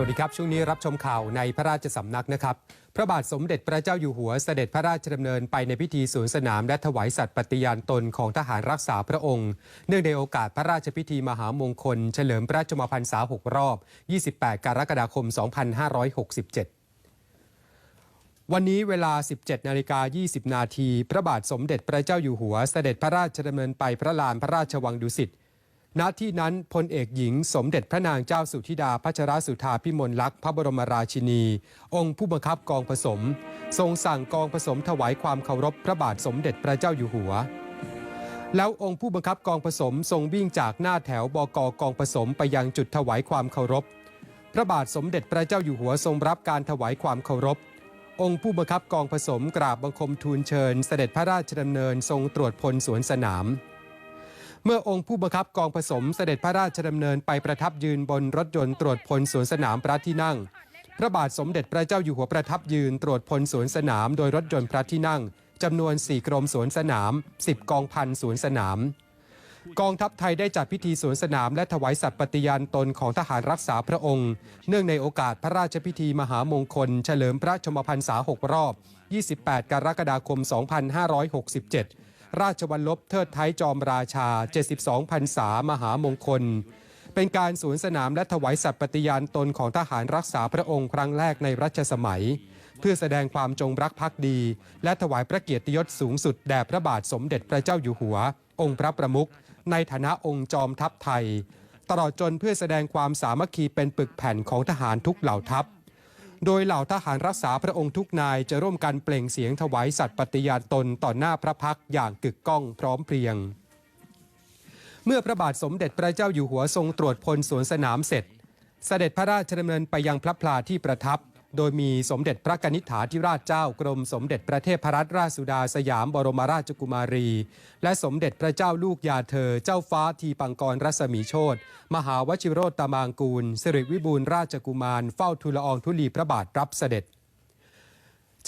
วัสดีครับ ช่วงนี้รับชมข่าวในพระราชสำนักนะครับ พระบาทสมเด็จพระเจ้าอยู่หัวเสด็จพระราชดำเนินไปในพิธีสวนสนามและถวายสัตย์ปฏิญาณตนของทหารรักษาพระองค์ เนื่องในโอกาสพระราชพิธีมหามงคล เฉลิมพระชมพรรษา 6 รอบ 28 กรกฎาคม 2567วันนี้เวลา 17 นาฬิกา 20 นาที พระบาทสมเด็จพระเจ้าอยู่หัว เสด็จพระราชดำเนินไปพระลานพระราชวังดุสิต ณที่นั้นพลเอกหญิงสมเด็จพระนางเจ้าสุธิดาพัชรสุธาพิมลลักษณ์พระบรมราชินี องค์ผู้บังคับกองผสม ทรงสั่งกองผสมถวายความเคารพพระบาทสมเด็จพระเจ้าอยู่หัว แล้วองค์ผู้บังคับกองผสมทรงวิ่งจากหน้าแถวบกกองผสมไปยังจุดถวายความเคารพ พระบาทสมเด็จพระเจ้าอยู่หัวทรงรับการถวายความเคารพ องค์ผู้บังคับกองผสมกราบบังคมทูลเชิญ เสด็จพระราชดำเนินทรงตรวจพลสวนสนาม เมื่อองค์ผู้บังคับกองผสมเสด็จพระราชดำเนินไปประทับยืนบนรถยนต์ตรวจพลสวนสนามพระที่นั่ง พระบาทสมเด็จพระเจ้าอยู่หัวประทับยืนตรวจพลสวนสนามโดยรถยนต์พระที่นั่งจำนวน 4 กรมสวนสนาม 10 กองพันสวนสนาม กองทัพไทยได้จัดพิธีสวนสนามและถวายสัตย์ปฏิญาณตนของทหารรักษาพระองค์ เนื่องในโอกาสพระราชพิธีมหามงคล เฉลิมพระชมพรรษา 6 รอบ 28 กรกฎาคม 2567 ราชวัลลบเทิดไทยจอมราชา 72พรรษามหามงคล เป็นการสวนสนามและถวายสัตย์ปฏิญาณตนของทหารรักษาพระองค์ครั้งแรกในรัชสมัย เพื่อแสดงความจงรักภักดี และถวายพระเกียรติยศสูงสุดแด่พระบาทสมเด็จพระเจ้าอยู่หัว องค์พระประมุขในฐานะองค์จอมทัพไทย ตลอดจนเพื่อแสดงความสามัคคีเป็นปึกแผ่นของทหารทุกเหล่าทัพ โดยเหล่าทหารรักษาพระองค์ทุกนายจะร่วมกันเปล่งเสียงถวายสัตย์ปฏิญาณตนต่อหน้าพระพักอย่างกึกก้องพร้อมเพรียง เมื่อพระบาทสมเด็จพระเจ้าอยู่หัวทรงตรวจพลสวนสนามเสร็จ เสด็จพระราชดำเนินไปยังพระพลาที่ประทับ โดยมีสมเด็จพระกนิษฐาธิราชเจ้ากรมสมเด็จพระเทพรัตนราชสุดาสยามบรมราชกุมารี และสมเด็จพระเจ้าลูกยาเธอ เจ้าฟ้าทีปังกรรัศมีโชตมหาวชิโรตามางกูลสิริวิบูลราชกุมาร เฝ้าทูลอองธุลีพระบาทรับเสด็จ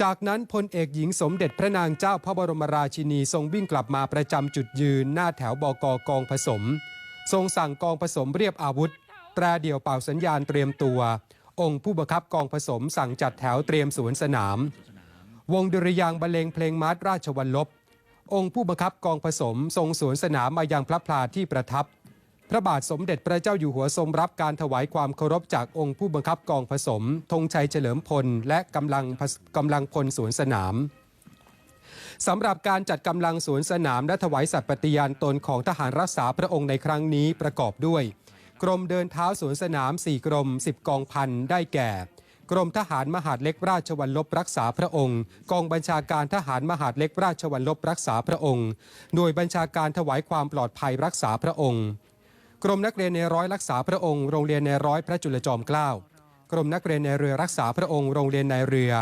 จากนั้นพลเอกหญิงสมเด็จพระนางเจ้าพระบรมราชินีทรงวิ่งกลับมาประจำจุดยืนหน้าแถวบกกองผสม ทรงสั่งกองผสมเรียบอาวุธ แตรเดี่ยวเป่าสัญญาณเตรียมตัว องค์ผู้บังคับกองผสมสั่งจัดแถวเตรียมสวนสนาม วงดุริยางบรรเลงเพลงมาร์ชราชวัลลบ องค์ผู้บังคับกองผสมทรงสวนสนามมายังพระพลาที่ประทับ พระบาทสมเด็จพระเจ้าอยู่หัวทรงรับการถวายความเคารพจากองค์ผู้บังคับกองผสมธงชัยเฉลิมพลและกำลังกำลังพลสวนสนามสำหรับการจัดกำลังสวนสนามและถวายสัตย์ปฏิญาณตนของทหารรักษาพระองค์ในครั้งนี้ประกอบด้วย กรมเดินเท้าสวนสนาม 4 กรม 10 กองพันได้แก่ กรมทหารมหาดเล็กราชวัลลบรักษาพระองค์ กองบัญชาการทหารมหาดเล็กราชวัลลบรักษาพระองค์ หน่วยบัญชาการถวายความปลอดภัยรักษาพระองค์ กรมนักเรียนในร้อยรักษาพระองค์ โรงเรียนในร้อยพระจุลจอมเกล้ากรมนักเรียนในเรือรักษาพระองค์ โรงเรียนในเรือ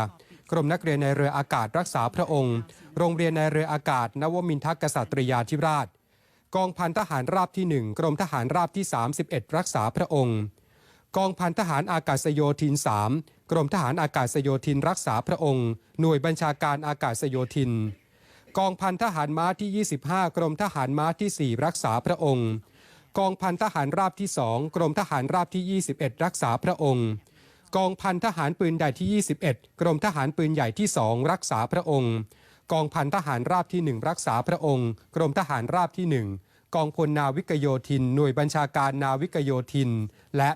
กรมนักเรียนในเรืออากาศรักษาพระองค์ โรงเรียนในเรืออากาศ นวมินทกษัตริยาธิราช กองพันทหารราบที่ 1 กรมทหารราบที่ 31 รักษาพระองค์ กองพันทหารอากาศโยธิน 3 กรมทหารอากาศโยธินรักษาพระองค์ หน่วยบัญชาการอากาศโยธิน กองพันทหารม้าที่ 25 กรมทหารม้าที่ 4 รักษาพระองค์ กองพันทหารราบที่2กรมทหารราบที่ 21 รักษาพระองค์ กองพันทหารปืนใหญ่ที่ 21 กรมทหารปืนใหญ่ที่2รักษาพระองค์ กองพันทหารราบที่ 1 รักษาพระองค์ กรมทหารราบที่ 1 กองพลนาวิกโยธิน หน่วยบัญชาการนาวิกโยธิน และ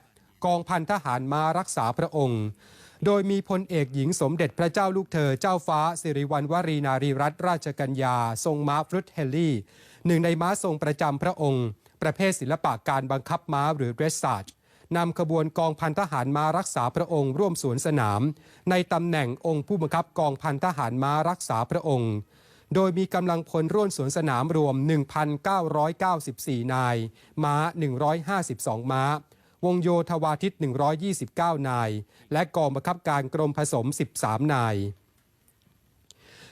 กองพันทหารม้ารักษาพระองค์ โดยมีพลเอกหญิงสมเด็จพระเจ้าลูกเธอเจ้าฟ้า สิริวัณวรีนารีรัตนราชกัญญา ทรงม้าฟรุตเฮลลี่หนึ่งในม้าทรงประจำพระองค์ ประเภทศิลปะการบังคับม้าหรือเรสซาจ นำขบวนกองพันทหารม้ารักษาพระองค์ ร่วมสวนสนาม ในตำแหน่งองค์ผู้บังคับกองพันทหารม้ารักษาพระองค์ โดยมีกำลังพลร่วมสวนสนามรวม 1,994 นาย ม้า 152 ม้า วงโยธวาทิต 129 นาย และกองบังคับการกรมผสม 13 นาย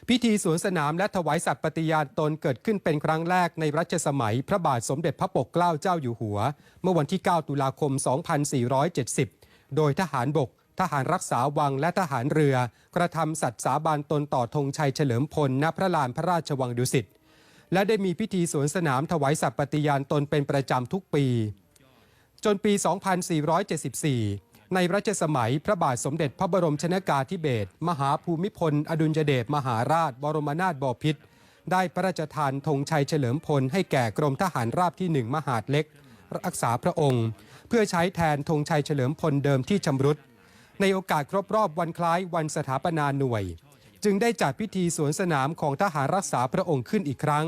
พิธีสวนสนามและถวายสัตย์ปฏิญาณตนเกิดขึ้นเป็นครั้งแรกในรัชสมัย พระบาทสมเด็จพระปกเกล้าเจ้าอยู่หัว เมื่อวันที่ 9 ตุลาคม 2470 โดยทหารบก ทหารรักษาวังและทหารเรือ กระทำสัตย์สาบานตนต่อธงชัยเฉลิมพลณพระลานพระราชวังดุสิตและได้มีพิธีสวนสนามถวายสัตย์ปฏิญาณตนเป็นประจำทุกปี จนปี 2474 ในรัชสมัยพระบาทสมเด็จพระบรมชนากาธิเบศรมหาภูมิพล อดุลยเดชมหาราช บรมนาถบพิตรได้พระราชทานธงชัยเฉลิมพลให้แก่กรมทหารราบที่หนึ่งมหาดเล็ก รักษาพระองค์ เพื่อใช้แทนธงชัยเฉลิมพลเดิมที่ชำรุด ในโอกาสครบรอบวันคล้ายวันสถาปนาหน่วย จึงได้จัดพิธีสวนสนามของทหารรักษาพระองค์ขึ้นอีกครั้ง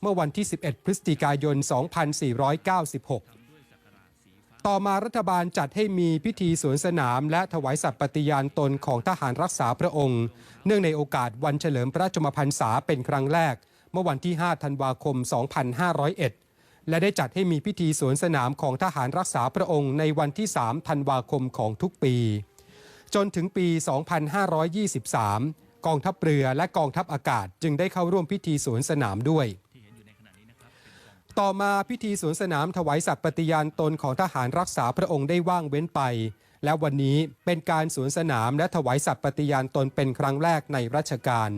เมื่อวันที่ 11 พฤศจิกายน 2496 ต่อมารัฐบาลจัดให้มีพิธีสวนสนาม และถวายสัตย์ปฏิญาณตนของทหารรักษาพระองค์ เนื่องในโอกาสวันเฉลิมพระชมพรรษาเป็นครั้งแรก เมื่อวันที่ 5 ธันวาคม 2501 และได้จัดให้มีพิธีสวนสนามของทหารรักษาพระองค์ในวันที่ 3 ธันวาคมของทุกปี จนถึงปี 2523 กองทัพเรือและกองทัพอากาศจึงได้เข้าร่วมพิธีสวนสนามด้วย ต่อมาพิธีสวนสนามถวายสัตย์ปฏิญาณตนของทหารรักษาพระองค์ได้ว่างเว้นไป และวันนี้เป็นการสวนสนามและถวายสัตย์ปฏิญาณตนเป็นครั้งแรกในรัชกาล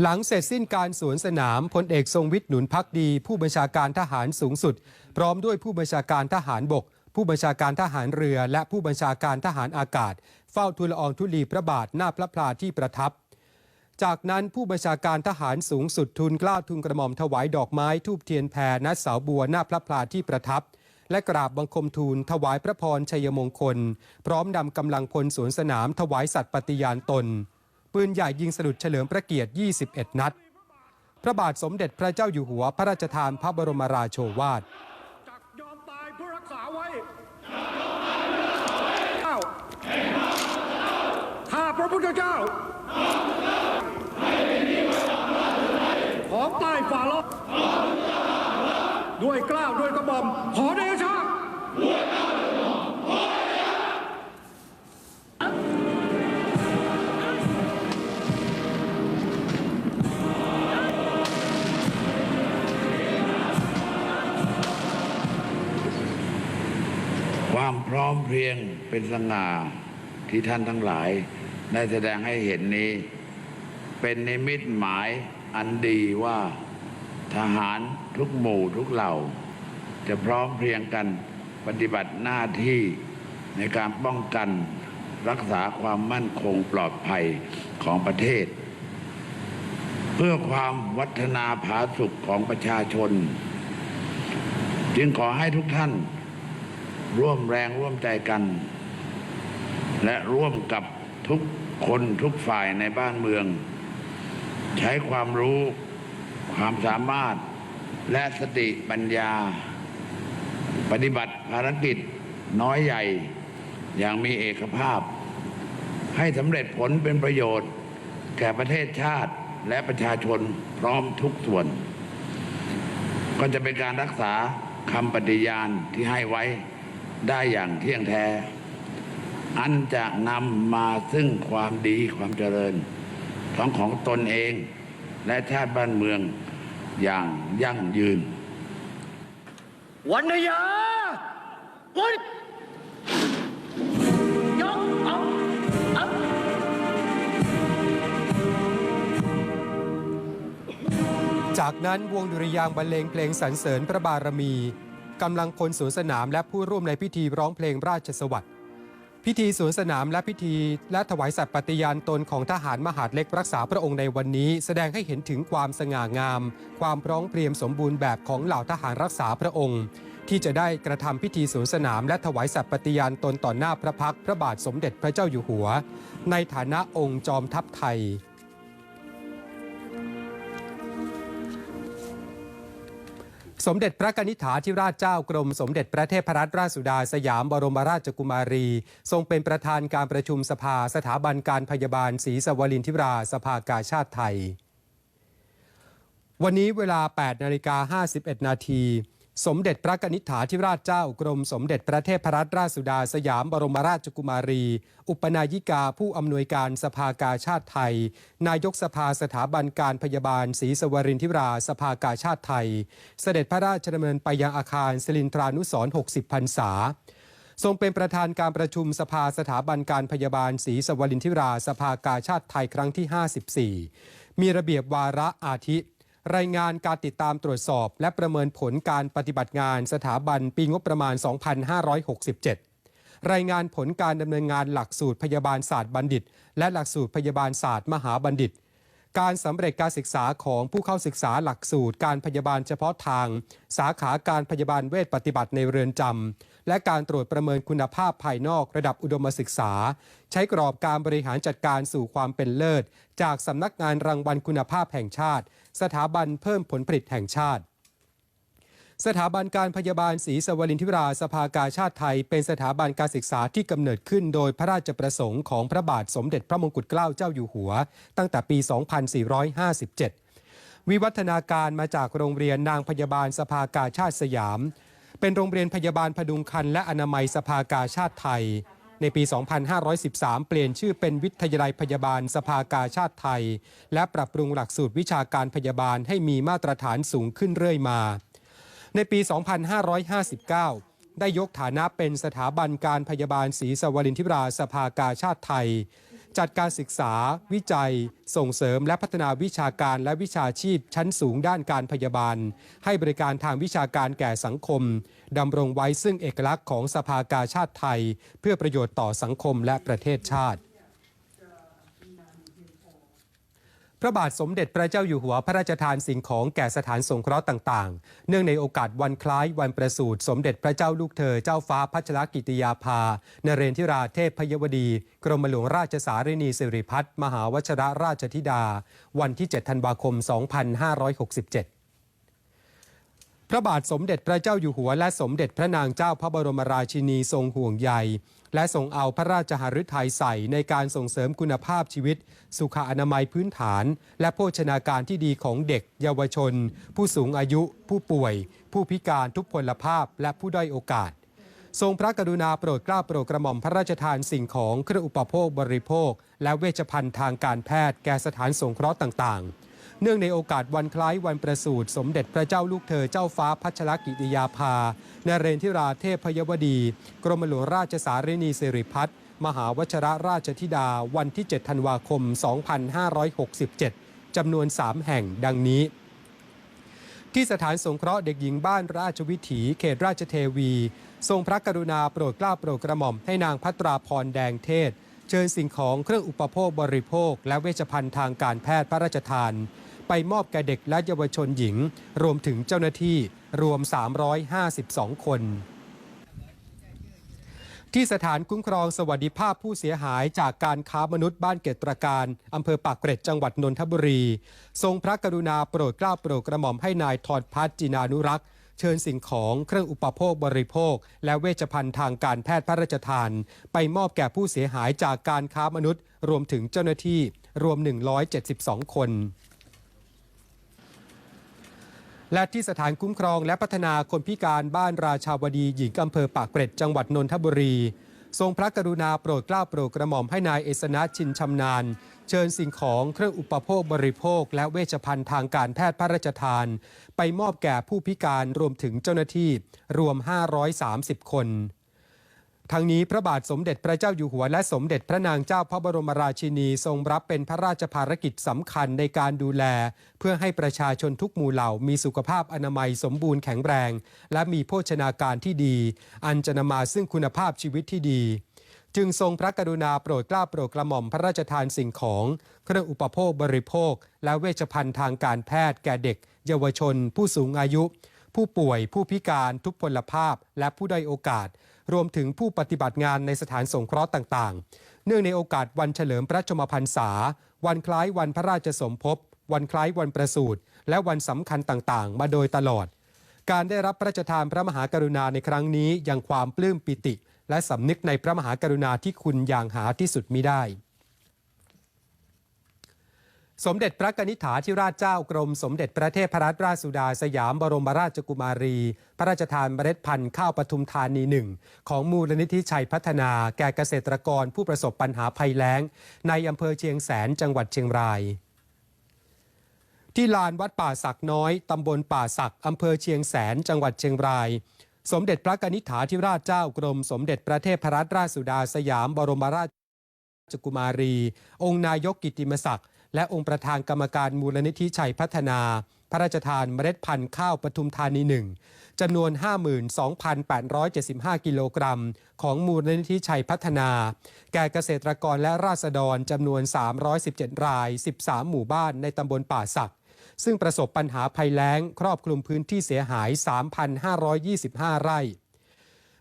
หลังเสร็จสิ้นการสวนสนามพลเอกทรงวิทย์หนุนพักดี ผู้บัญชาการทหารสูงสุด พร้อมด้วยผู้บัญชาการทหารบก ผู้บัญชาการทหารเรือ และผู้บัญชาการทหารอากาศ เฝ้าทูลละอองธุลีพระบาทหน้าพระพลาที่ประทับ จากนั้นผู้บัญชาการทหารสูงสุดทูลกล้าทูลกระหม่อมถวายดอกไม้ทูบเทียนแพรณเสาบัวหน้าพระพลาที่ประทับและกราบบังคมทูลถวายพระพรชัยมงคล พร้อมนำกำลังพลสวนสนามถวายสัตย์ปฏิญาณตน ปืนใหญ่ยิงสลุดเฉลิมพระเกียรติ 21 นัด พระบาทสมเด็จพระเจ้าอยู่หัวพระราชทานพระบรมราโชวาทยอมตายเพื่อรักษาไว้ข้าพระพุทธเจ้าของใต้ฝ่าละด้วยกล้าวด้วยกระหม่อมขอเดชะ ความพร้อมเพรียงเป็นสง่าที่ท่านทั้งหลาย ได้แสดงให้เห็นนี้ เป็นนิมิตหมายอันดีว่าทหารทุกหมู่ทุกเหล่า จะพร้อมเพรียงกันปฏิบัติหน้าที่ในการป้องกันรักษาความมั่นคงปลอดภัยของประเทศ เพื่อความวัฒนาผาสุขของประชาชน จึงขอให้ทุกท่าน ร่วมแรงร่วมใจกัน และร่วมกับทุกคนทุกฝ่ายในบ้านเมือง ใช้ความรู้ความสามารถและสติปัญญา ปฏิบัติภารกิจน้อยใหญ่ อย่างมีเอกภาพ ให้สำเร็จผลเป็นประโยชน์ แก่ประเทศชาติและประชาชนพร้อมทุกส่วน ก็จะเป็นการรักษาคำปฏิญาณที่ให้ไว้ ได้อย่างเที่ยงแท้ อันจะนำมาซึ่งความดีความเจริญทั้งของตนเอง และชาติบ้านเมืองอย่างยั่งยืน วันนยาวันยกเอาเอาจากนั้นวงดุริยางค์บรรเลงเพลงสรรเสริญพระบารมี กำลังพลสวนสนามและผู้ร่วมในพิธีร้องเพลงราชสวัสดิ์พิธีสวนสนามและพิธีและถวายสัตย์ปฏิญาณตนของทหารมหาดเล็กรักษาพระองค์ในวันนี้ แสดงให้เห็นถึงความสง่างาม ความพร้อมเพรียมสมบูรณ์แบบของเหล่าทหารรักษาพระองค์ ที่จะได้กระทำพิธีสวนสนามและถวายสัตย์ปฏิญาณตนต่อหน้าพระพักพระบาทสมเด็จพระเจ้าอยู่หัว ในฐานะองค์จอมทัพไทย สมเด็จพระกนิษฐาธิราชเจ้ากรม สมเด็จพระเทพรัตนราชสุดาสยามบรมราชกุมารี ทรงเป็นประธานการประชุมสภาสถาบันการพยาบาลศรีสวรินทิราสภากาชาติไทย วันนี้เวลา 8 นาฬิกา 51 นาที สมเด็จพระกนิษฐาธิราชเจ้ากรมสมเด็จพระเทพรัตนราชสุดาสยามบรมราชกุมารี อุปนายิกาผู้อำนวยการสภากาชาติไทย นายกสภาสถาบันการพยาบาลศรีสวรินทิราสภากาชาติไทย เสด็จพระราชดำเนินไปยังอาคารสิรินทรานุสร60พรรษาทรงเป็นประธานการประชุมสภาสถาบันการพยาบาลศรีสวรินทิราสภากาชาติไทยครั้งที่ 54 มีระเบียบวาระอาทิ รายงานการติดตามตรวจสอบ และประเมินผลการปฏิบัติงานสถาบันปีงบประมาณ 2567 รายงานผลการดำเนินงานหลักสูตรพยาบาลศาสตร์บัณฑิต และหลักสูตรพยาบาลศาสตร์มหาบัณฑิต การสำเร็จการศึกษาของผู้เข้าศึกษาหลักสูตร การพยาบาลเฉพาะทาง สาขาการพยาบาลเวชปฏิบัติในเรือนจำและการตรวจประเมินคุณภาพภายนอกระดับอุดมศึกษา ใช้กรอบการบริหารจัดการสู่ความเป็นเลิศ จากสำนักงานรางวัลคุณภาพแห่งชาติ สถาบันเพิ่มผลผลิตแห่งชาติ สถาบันการพยาบาลศรีสวรินทิราสภากาชาติไทย เป็นสถาบันการศึกษาที่กำเนิดขึ้นโดยพระราชประสงค์ของพระบาทสมเด็จพระมงกุฎเกล้าเจ้าอยู่หัว ตั้งแต่ปี 2457 วิวัฒนาการมาจากโรงเรียนนางพยาบาลสภากาชาติสยาม เป็นโรงเรียนพยาบาลพดุงคันและอนามัยสภากาชาติไทย ในปี 2513 เปลี่ยนชื่อเป็นวิทยาลัยพยาบาลสภากาชาติไทย และปรับปรุงหลักสูตรวิชาการพยาบาลให้มีมาตรฐานสูงขึ้นเรื่อยมา ในปี 2559 ได้ยกฐานะเป็นสถาบันการพยาบาลศรีสวรินทิราสภากาชาติไทย จัดการศึกษา วิจัย ส่งเสริมและพัฒนาวิชาการและวิชาชีพชั้นสูงด้านการพยาบาล ให้บริการทางวิชาการแก่สังคมดำรงไว้ซึ่งเอกลักษณ์ของสภากาชาติไทย เพื่อประโยชน์ต่อสังคมและประเทศชาติ พระบาทสมเด็จพระเจ้าอยู่หัวพระราชทานสิ่งของแก่สถานสงเคราะห์ต่าง ๆ เนื่องในโอกาสวันคล้ายวันประสูติสมเด็จพระเจ้าลูกเธอเจ้าฟ้าพัชรกิติยาภานเรนทิราเทพพยวดี กรมหลวงราชสารินีสิริพัฒน์มหาวชรราชธิดา วันที่ 7 ธันวาคม 2567พระบาทสมเด็จพระเจ้าอยู่หัวและสมเด็จพระนางเจ้าพระบรมราชินีทรงห่วงใย และทรงเอาพระราชหฤทัยใส่ในการส่งเสริมคุณภาพชีวิต สุขอนามัยพื้นฐาน และโภชนาการที่ดีของเด็ก เยาวชน ผู้สูงอายุ ผู้ป่วย ผู้พิการทุกพลภาพ และผู้ด้อยโอกาส ทรงพระกรุณาโปรดเกล้าโปรดกระหม่อมพระราชทานสิ่งของเครื่องอุปโภคบริโภค และเวชภัณฑ์ทางการแพทย์แก่สถานสงเคราะห์ต่างๆ เนื่องในโอกาสวันคล้ายวันประสูติสมเด็จพระเจ้าลูกเธอเจ้าฟ้าพัชรกิติยาภานเรนทิราเทพพยวดี กรมหลวงราชสารินีสิริพัฒน์มหาวชรราชธิดาวันที่ 7 ธันวาคม 2567 จำนวน 3 แห่งดังนี้ ที่สถานสงเคราะห์เด็กหญิงบ้านราชวิถีเขตราชเทวี ทรงพระกรุณาโปรดเกล้าโปรดกระหม่อมให้นางพัตราพรแดงเทศ เชิญสิ่งของเครื่องอุปโภคบริโภค และเวชภัณฑ์ทางการแพทย์พระราชทาน ไปมอบแก่เด็กและเยาวชนหญิง รวมถึงเจ้าหน้าที่รวม 352 คนที่สถานคุ้มครองสวัสดิภาพผู้เสียหายจากการค้ามนุษย์บ้านเกตรการอำเภอปากเกร็ดจังหวัดนนทบุรี ทรงพระกรุณาโปรดเกล้าโปรดกระหม่อมให้นายทอดพัฒน์จินานุรักษ์ เชิญสิ่งของเครื่องอุปโภคบริโภค และเวชภัณฑ์ทางการแพทย์พระราชทาน ไปมอบแก่ผู้เสียหายจากการค้ามนุษย์ รวมถึงเจ้าหน้าที่รวม 172 คน และที่สถานคุ้มครองและพัฒนาคนพิการบ้านราชาวดีหญิงอำเภอปากเกร็ดจังหวัดนนทบุรี ทรงพระกรุณาโปรดเกล้าโปรดกระหม่อมให้นายเอสนะชินชำนาญ เชิญสิ่งของเครื่องอุปโภคบริโภค และเวชภัณฑ์ทางการแพทย์พระราชทาน ไปมอบแก่ผู้พิการรวมถึงเจ้าหน้าที่รวม 530 คน ทั้งนี้พระบาทสมเด็จพระเจ้าอยู่หัวและสมเด็จพระนางเจ้าพระบรมราชินีทรงรับเป็นพระราชภารกิจสำคัญในการดูแล เพื่อให้ประชาชนทุกหมู่เหล่ามีสุขภาพอนามัยสมบูรณ์แข็งแรง และมีโภชนาการที่ดี อันจะนำมาซึ่งคุณภาพชีวิตที่ดี จึงทรงพระกรุณาโปรดกล้าโปรดกระหม่อมพระราชทานสิ่งของ เครื่องอุปโภคบริโภค และเวชภัณฑ์ทางการแพทย์แก่เด็ก เยาวชน ผู้สูงอายุ ผู้ป่วย ผู้พิการ ทุกพลภาพ และผู้ด้อยโอกาส รวมถึงผู้ปฏิบัติงานในสถานสงเคราะห์ต่างๆ เนื่องในโอกาสวันเฉลิมพระชมพรรษา วันคล้ายวันพระราชสมภพ วันคล้ายวันประสูติและวันสำคัญต่างๆ มาโดยตลอด การได้รับพระราชทานพระมหากรุณาในครั้งนี้ยังความปลื้มปิติ และสำนึกในพระมหากรุณาที่คุณอย่างหาที่สุดมิได้ สมเด็จพระกนิษฐาธิราชเจ้ากรม สมเด็จพระเทพรัตนราชสุดาสยามบรมราชกุมารี พระราชทานเมล็ดพันธุ์ข้าวปทุมธานีหนึ่งของมูลนิธิชัยพัฒนาแก่เกษตรกรผู้ประสบปัญหาภัยแล้ง ในอำเภอเชียงแสนจังหวัดเชียงรายที่ลานวัดป่าสักน้อย ตำบลป่าสักอำเภอเชียงแสน จังหวัดเชียงราย สมเด็จพระกนิษฐาธิราชเจ้ากรม สมเด็จพระเทพรัตนราชสุดาสยามบรมราชกุมารี องค์นายกกิตติมศักดิ์ และองค์ประธานกรรมการมูลนิธิชัยพัฒนา พระราชทานเมล็ดพันธุ์ข้าวปทุมธานีหนึ่งจำนวน 52,875 กิโลกรัม ของมูลนิธิชัยพัฒนา แก่เกษตรกรและราษฎรจำนวน 317 ราย 13 หมู่บ้านในตำบลป่าสักซึ่งประสบปัญหาภัยแล้ง ครอบคลุมพื้นที่เสียหาย 3,525 ไร่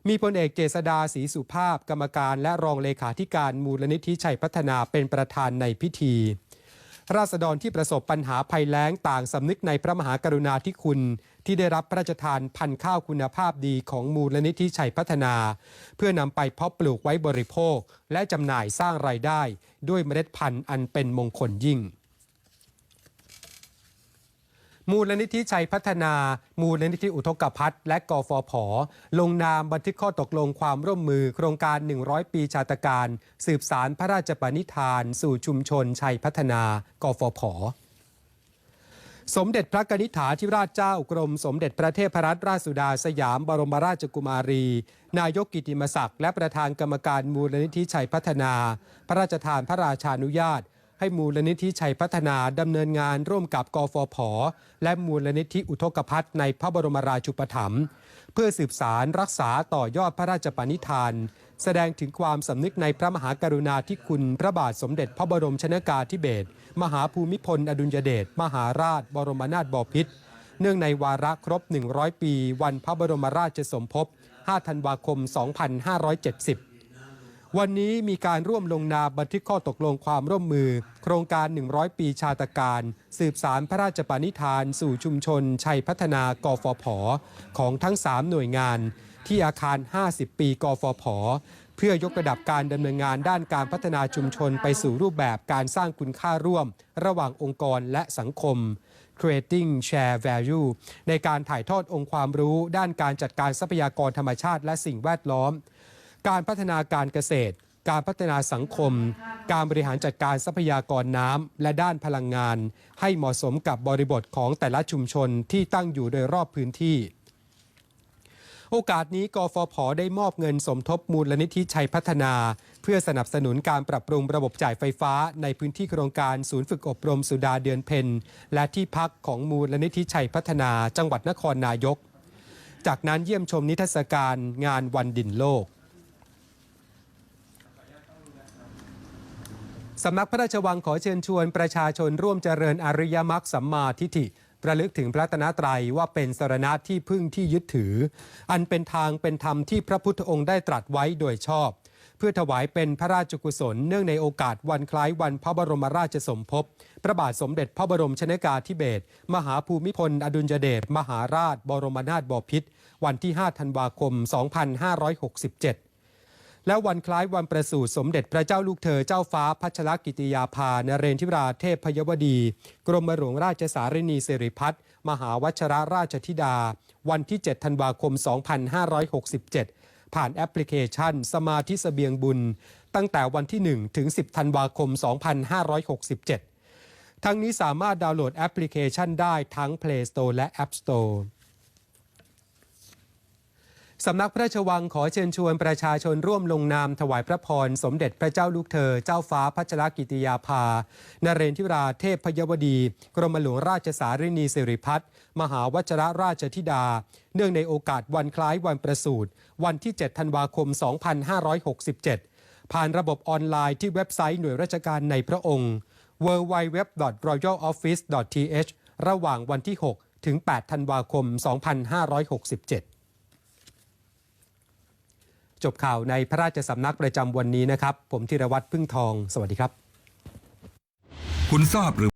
มีพลเอกเจษดาศรีสุภาพ กรรมการและรองเลขาธิการมูลนิธิชัยพัฒนาเป็นประธานในพิธี ราษฎรที่ประสบปัญหาภัยแล้งต่างสำนึกในพระมหากรุณาธิคุณ ที่ได้รับพระราชทานพันธุ์ข้าวคุณภาพดีของมูลนิธิชัยพัฒนา เพื่อนำไปเพาะปลูกไว้บริโภค และจำหน่ายสร้างรายได้ ด้วยเมล็ดพันธุ์อันเป็นมงคลยิ่ง มูลนิธิชัยพัฒนา มูลนิธิอุทกภัทรและกฟผ ลงนามบันทึกข้อตกลงความร่วมมือโครงการ 100 ปีชาตการ สืบสารพระราชปณิธาน สู่ชุมชนชัยพัฒนากฟผสมเด็จพระกนิษฐาธิราชเจ้ากรม สมเด็จพระเทพรัตนราชสุดาสยามบรมราชกุมารี นายกกิติมศักดิ์และประธานกรรมการมูลนิธิชัยพัฒนา พระราชทานพระราชานุญาต ให้มูลนิธิชัยพัฒนาดำเนินงานร่วมกับกฟผ และมูลนิธิอุทกภัทรในพระบรมราชูปถัมภ์เพื่อสืบสารรักษาต่อยอดพระราชปณิธาน แสดงถึงความสำนึกในพระมหากรุณาธิคุณพระบาทสมเด็จพระบรมชนากาธิเบศรมหาภูมิพล อดุลยเดชมหาราช บรมนาถบพิตรเนื่องในวาระครบ 100 ปี วันพระบรมราชสมภพ 5 ธันวาคม 2570 วันนี้มีการร่วมลงนามบันทึกข้อตกลงความร่วมมือ โครงการ 100 ปีชาตการ สืบสารพระราชปณิธาน สู่ชุมชน ชัยพัฒนากฟผ ของทั้ง 3 หน่วยงาน ที่อาคาร 50 ปีกฟผ เพื่อยกระดับการดำเนินงานด้านการพัฒนาชุมชนไปสู่รูปแบบการสร้างคุณค่าร่วม ระหว่างองค์กรและสังคม Creating Share Value ในการถ่ายทอดองค์ความรู้ด้านการจัดการทรัพยากรธรรมชาติและสิ่งแวดล้อม การพัฒนาการเกษตร การพัฒนาสังคม การบริหารจัดการทรัพยากรน้ำและด้านพลังงาน ให้เหมาะสมกับบริบทของแต่ละชุมชนที่ตั้งอยู่โดยรอบพื้นที่ โอกาสนี้กฟผได้มอบเงินสมทบมูลลนิธิชัยพัฒนา เพื่อสนับสนุนการปรับปรุงระบบจ่ายไฟฟ้า ในพื้นที่โครงการศูนย์ฝึกอบรมสุดาเดือนเพ็ญและที่พักของมูลนิธิชัยพัฒนา จังหวัดนครนายก จากนั้นเยี่ยมชมนิทรรศการงานวันดินโลก สำนักพระราชวังขอเชิญชวนประชาชนร่วมเจริญอริยมรรคสัมมาทิฏฐิระลึกถึงพระตนตรัยว่าเป็นสรณะที่พึ่งที่ยึดถือ อันเป็นทางเป็นธรรมที่พระพุทธองค์ได้ตรัสไว้โดยชอบ เพื่อถวายเป็นพระราชกุศลเนื่องในโอกาสวันคล้ายวันพระบรมราชสมภพพระบาทสมเด็จพระบรมชนากาธิเบศรมหาภูมิพล อดุลยเดชมหาราช บรมนาถบพิตรวันที่ 5 ธันวาคม 2567 และวันคล้ายวันประสูติสมเด็จพระเจ้าลูกเธอเจ้าฟ้าพัชรกิติยาภานเรนทิราเทพพยวดี กรมหลวงราชสารินีสิริพัฒน์มหาวชรราชธิดา วันที่ 7 ธันวาคม 2567 ผ่านแอปพลิเคชัน สมาธิเสบียงบุญ ตั้งแต่วันที่ 1 ถึง 10 ธันวาคม 2567 ทั้งนี้สามารถดาวน์โหลดแอปพลิเคชันได้ทั้ง Play Store และ App Store สำนักพระราชวังขอเชิญชวนประชาชนร่วมลงนามถวายพระพร สมเด็จพระเจ้าลูกเธอ เจ้าฟ้าพัชรกิติยาภา นเรนทิราเทพพยวดี กรมหลวงราชสารินีสิริพัฒน์มหาวัชรราชธิดา เนื่องในโอกาสวันคล้ายวันประสูติวันที่ 7 ธันวาคม 2567 ผ่านระบบออนไลน์ที่เว็บไซต์หน่วยราชการในพระองค์ www.royaloffice.th ระหว่างวันที่ 6 ถึง 8 ธันวาคม 2567 จบข่าวในพระราชสำนักประจำวันนี้นะครับ ผมธีรวัตรพึ่งทอง สวัสดีครับ คุณทราบหรือ